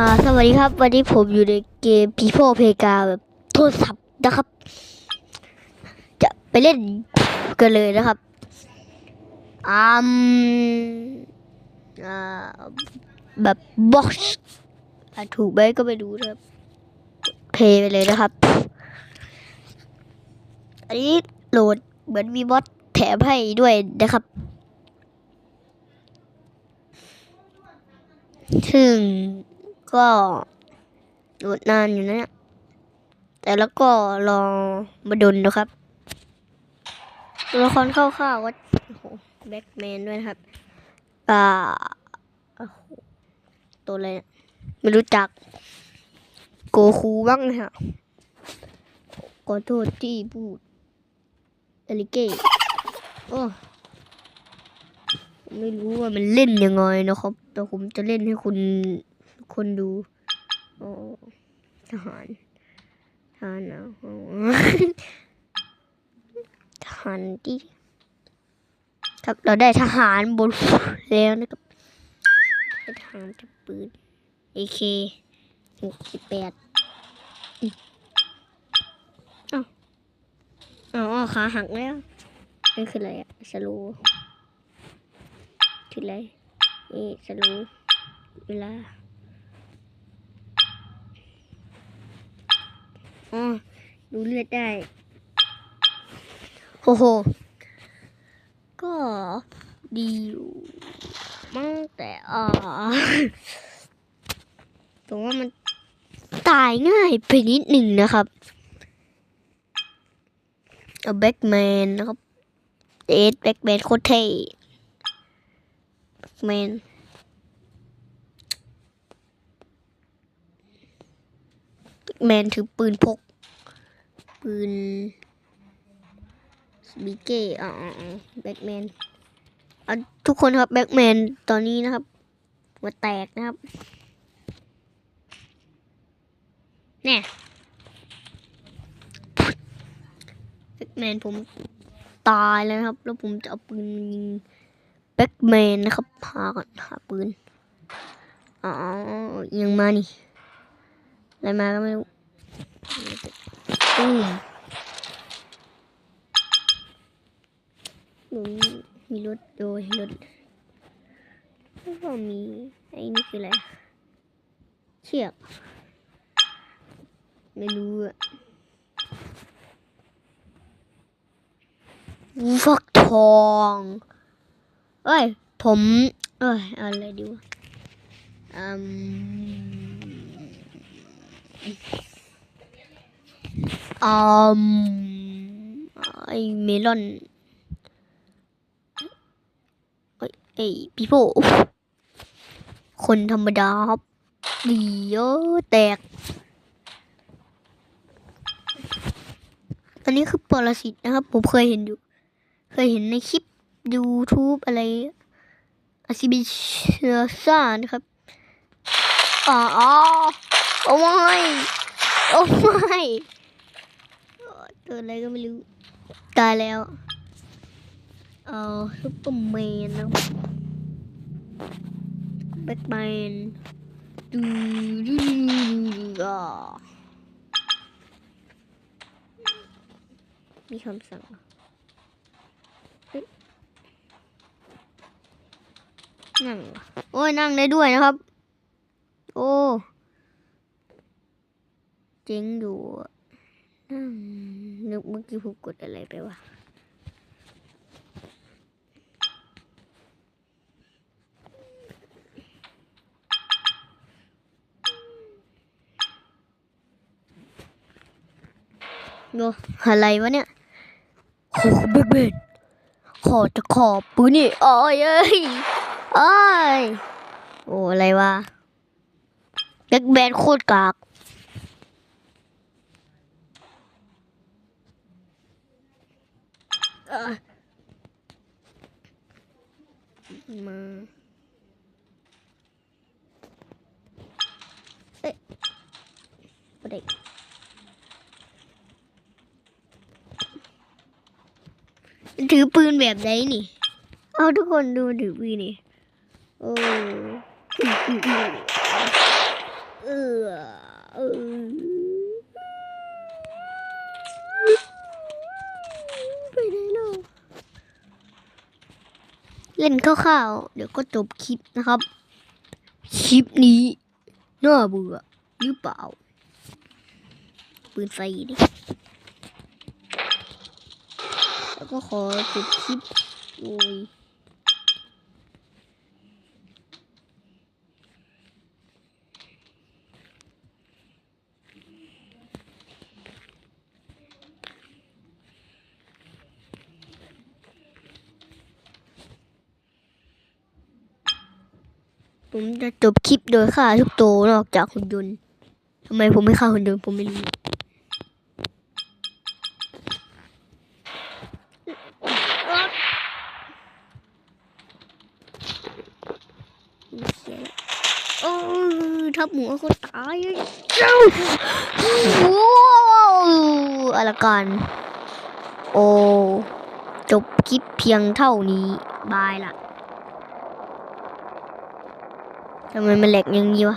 อ่าสวัสดีครับ วันนี้ผมอยู่ในเกม People p l a y g r o u n d แบบโทรศัพท์นะครับ จะไปเล่นกันเลยนะครับอืมอ่าแบบบ็อกซ์ถูกไหมก็ไม่รู้นะครับ เพย์ไปเลยนะครับ อันนี้โหลดเหมือนมีบอสแถมให้ด้วยนะครับซึ่ง ก็โหลดนานอยู่นะเนี่ยแต่แล้วก็รองมาดนนะครับตัวละครคร่าวๆก็โอ้โหแบ็กแมนด้วยครับอ่าโอ้โหตัวอะไรนะไม่รู้จัก โกคูบ้างนะฮะขอโทษที่พูดเอลิเก้โอ้ไม่รู้ว่ามันเล่นยังไงนะครับ แต่ผมจะเล่นให้คุณ คนดูโอ้ทหารทหารนะโอ้ทหารที่ครับเราได้ทหารบนแล้วนะครับทหารจับปืน AK หกสิบแปดอ้าวอ๋อขาหักแล้วนี่คืออะไรอะสลูคืออะไรนี่สลูเวลา อ๋อ ดูเลือดได้ โอ้โห ก็ดีอยู่มั้งแต่อ่าผมว่ามันตายง่ายไปนิดหนึ่งนะครับเอาแบ็กแมนนะครับเอสแบ็กแมนโคตรเท่แบ็กแมน แมนถือปืนพก ปืนบิเก้อ่าแบ็กแมนอะทุกคนครับแบ็กแมนตอนนี้นะครับหัวแตกนะครับเนี่ยแบ็กแมนผมตายแล้วนะครับ แล้วผมจะเอาปืนยิงแบ็กแมนนะครับหาก่อนหาปืนอ๋อยังมานี่อะไรมาก็ไม่รู้ ตุ้มหนูมีรถโดยรถแล้วก็มีไอ้นี่คืออะไร เชือก ไม่รู้อะฟักทอง เอ้ย ผม เอ้ย อะไรดีวะอืม อืมไอเมลอนไอไอพีโพคนธรรมดาครับดีเยอะแตก อันนี้คือปรสิตนะครับ ผมเคยเห็นอยู่ เคยเห็นในคลิป YouTube อะไรอาซิบิเชซ่านะครับ อ๋ออ๋อโอ้ไม่ โอ้ไม่ ตัวอะไรก็ไม่รู้ ตายแล้ว เอาซุปเปอร์แมนนะแบ็คแมนดูดูดูดูอ่ามีคำสั่งนั่ง โอ้ยนั่งได้ด้วยนะครับ โอ้ เจ๋งอยู่ นึกเมื่อกี้ผมกดอะไรไปวะโอ้อะไรวะเนี่ยโอ้เบกเบนขอจะขอปืนนี่โอ้ยเอ้ยเอ้ยโอ้อะไรวะเบกแบนโคตรกากเอ้ย มาเอ๊ะอะไรถือปืนแบบไหนนี่ เอาทุกคนดูถือปืนนี่ โอ้เออ เล่นคร่าวๆเดี๋ยวก็จบคลิปนะครับ คลิปนี้น่าเบื่อหรือเปล่า ปืนไฟดิ แล้วก็ขอจบคลิปโอ้ย ผมจะจบคลิปโดยฆ่าทุกตัวนอกจากหุ่นยนต์ทำไมผมไม่ฆ่าหุ่นยนต์ผมไม่รู้โอ้ทับหัวคนตายเจ้าโอ้อะไรกันโอ้จบคลิปเพียงเท่านี้ บายละ ทำไมมันแหลกอย่างนี้วะ